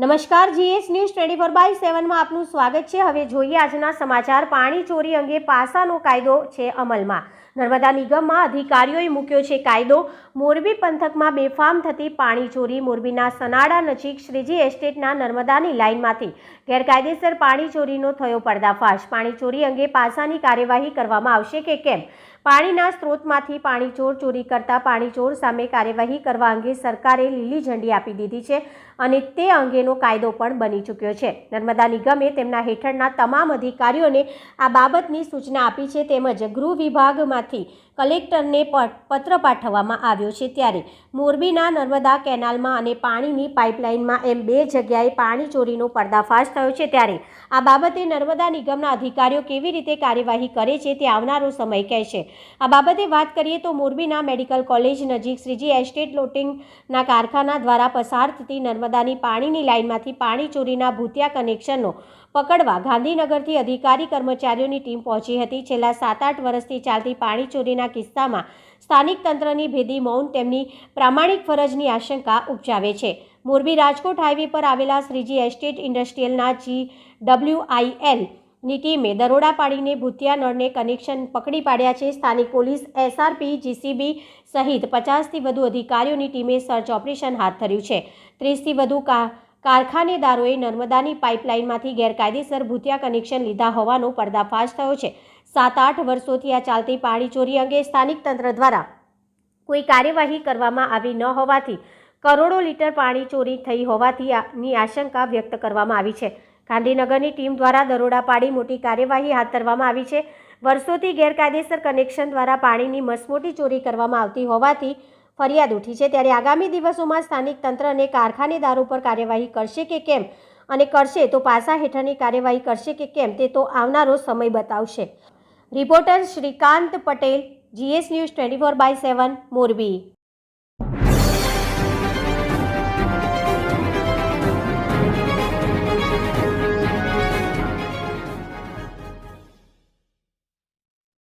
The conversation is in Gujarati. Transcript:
નમસ્કાર, GS news twenty four by સેવનમાં આપનું સ્વાગત છે. હવે જોઈએ આજના સમાચાર. પાણી ચોરી અંગે પાસાનો કાયદો છે અમલમાં. નર્મદા નિગમમાં અધિકારીઓએ મૂક્યો છે કાયદો. મોરબી પંથકમાં બેફામ થતી પાણી ચોરી. મોરબીના સનાડા નજીક શ્રીજી એસ્ટેટના નર્મદાની લાઇનમાંથી ગેરકાયદેસર પાણી ચોરીનો થયો પર્દાફાશ. પાણી ચોરી અંગે પાસાની કાર્યવાહી કરવામાં આવશે કે કેમ? પાણીના સ્ત્રોતમાંથી પાણી ચોર ચોરી કરતા પાણી ચોર સામે કાર્યવાહી કરવા અંગે સરકારે લીલી ઝંડી આપી દીધી છે અને તે અંગેનો કાયદો પણ બની ચૂક્યો છે. નર્મદા નિગમે તેમના હેઠળના તમામ અધિકારીઓને આ બાબતની સૂચના આપી છે તેમજ ગૃહ વિભાગમાંથી કલેક્ટરને પત્ર પાઠવવામાં આવ્યો છે ત્યારે મોરબીના નર્મદા કેનાલમાં અને પાણીની પાઇપલાઇનમાં એમ બે જગ્યાએ પાણી ચોરીનો પર્દાફાશ થયો છે. ત્યારે આ બાબતે નર્મદા નિગમના અધિકારીઓ કેવી રીતે કાર્યવાહી કરે છે તે આવનારો સમય કહેશે આ બાબતે વાત કરીએ તો મોરબીના મેડિકલ કોલેજ નજીક શ્રીજી એસ્ટેટ લોટિંગના કારખાના દ્વારા પસાર થતી નર્મદાની પાણીની લાઇનમાંથી પાણી ચોરીના ભૂતિયા કનેક્શનનો પકડવા ગાંધીનગરથી અધિકારી કર્મચારીઓની ટીમ પહોંચી હતી. છેલ્લા સાત આઠ વર્ષથી ચાલતી પાણી ચોરીના કિસ્સામાં સ્થાનિક તંત્રની ભેદી મૌન તેમની પ્રામાણિક ફરજની આશંકા ઉપજાવે છે. મોરબી રાજકોટ હાઈવે પર આવેલા શ્રીજી એસ્ટેટ ઇન્ડસ્ટ્રીયલના જી ડબલ્યુઆઈએલની ટીમે દરોડા પાડીને ભૂતિયા નળને કનેક્શન પકડી પાડ્યા છે. સ્થાનિક પોલીસ, એસઆરપી, જીસીબી સહિત પચાસથી વધુ અધિકારીઓની ટીમે સર્ચ ઓપરેશન હાથ ધર્યું છે. ત્રીસથી વધુ કા કારખાનેદારોએ નર્મદાની પાઇપલાઇનમાંથી ગેરકાયદેસર ભૂતિયા કનેક્શન લીધા હોવાનો પર્દાફાશ થયો છે. સાત આઠ વર્ષોથી આ ચાલતી પાણી ચોરી અંગે સ્થાનિક તંત્ર દ્વારા કોઈ કાર્યવાહી કરવામાં આવી ન હોવાથી કરોડો લીટર પાણી ચોરી થઈ હોવાથી આશંકા વ્યક્ત કરવામાં આવી છે. ગાંધીનગરની ટીમ દ્વારા દરોડા પાડી મોટી કાર્યવાહી હાથ ધરવામાં આવી છે. વર્ષોથી ગેરકાયદેસર કનેક્શન દ્વારા પાણીની મસમોટી ચોરી કરવામાં આવતી હોવાથી ફરિયાદ ઉઠી છે ત્યારે આગામી દિવસોમાં સ્થાનિક તંત્ર અને કારખાનેદારો પર કાર્યવાહી કરશે કે કેમ? અને કરશે તો પાસા હેઠળની કાર્યવાહી કરશે કે કેમ તે તો આવનારો સમય બતાવશે. Reporter Shrikant Patel, GS news twenty four by seven, Morbi.